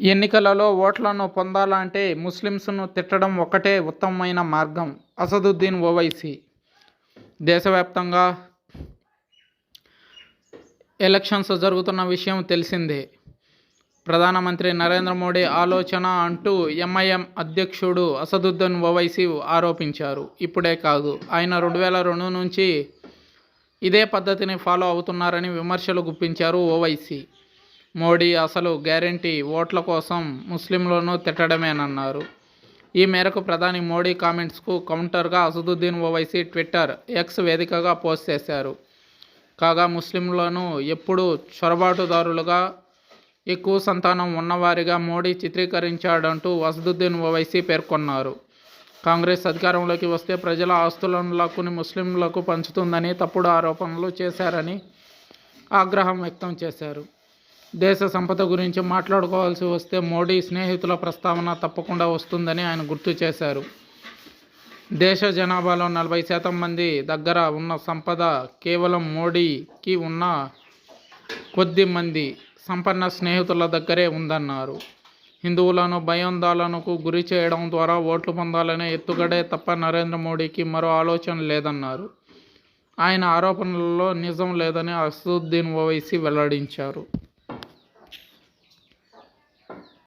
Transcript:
ఎన్నికలలో ఓట్లను పొందాలంటే ముస్లింస్ను తిట్టడం ఒకటే ఉత్తమమైన మార్గం. అసదుద్దీన్ ఓవైసీ దేశవ్యాప్తంగా ఎలక్షన్స్ జరుగుతున్న విషయం తెలిసిందే. ప్రధానమంత్రి నరేంద్ర మోడీ ఆలోచన అంటూ ఎంఐఎం అధ్యక్షుడు అసదుద్దీన్ ఓవైసీ ఆరోపించారు. ఇప్పుడే కాదు ఆయన రెండు వేల రెండు నుంచి ఇదే పద్ధతిని ఫాలో అవుతున్నారని విమర్శలు గుప్పించారు ఓవైసీ. మోడీ అసలు గ్యారంటీ ఓట్ల కోసం ముస్లింలను తిట్టడమేనన్నారు. ఈ మేరకు ప్రధాని మోడీ కామెంట్స్కు కౌంటర్గా అసదుద్దీన్ ఓవైసీ ట్విట్టర్ ఎక్స్ వేదికగా పోస్ట్ చేశారు. కాగా ముస్లింలను ఎప్పుడూ చొరబాటుదారులుగా ఎక్కువ సంతానం ఉన్నవారిగా మోడీ చిత్రీకరించాడంటూ అసదుద్దీన్ ఓవైసీ పేర్కొన్నారు. కాంగ్రెస్ అధికారంలోకి వస్తే ప్రజల ఆస్తులను లాక్కుని ముస్లింలకు పంచుతుందని తప్పుడు ఆరోపణలు చేశారని ఆగ్రహం వ్యక్తం చేశారు. దేశ సంపద గురించి మాట్లాడుకోవాల్సి వస్తే మోడీ స్నేహితుల ప్రస్తావన తప్పకుండా వస్తుందని ఆయన గుర్తు చేశారు. దేశ జనాభాలో నలభై శాతం మంది దగ్గర ఉన్న సంపద కేవలం మోడీకి ఉన్న కొద్ది మంది సంపన్న స్నేహితుల దగ్గరే ఉందన్నారు. హిందువులను భయోందోళనకు గురి చేయడం ద్వారా ఓట్లు పొందాలనే ఎత్తుగడే తప్ప నరేంద్ర మోడీకి మరో ఆలోచన లేదన్నారు. ఆయన ఆరోపణలలో నిజం లేదని అసదుద్దీన్ ఓవైసీ వెల్లడించారు.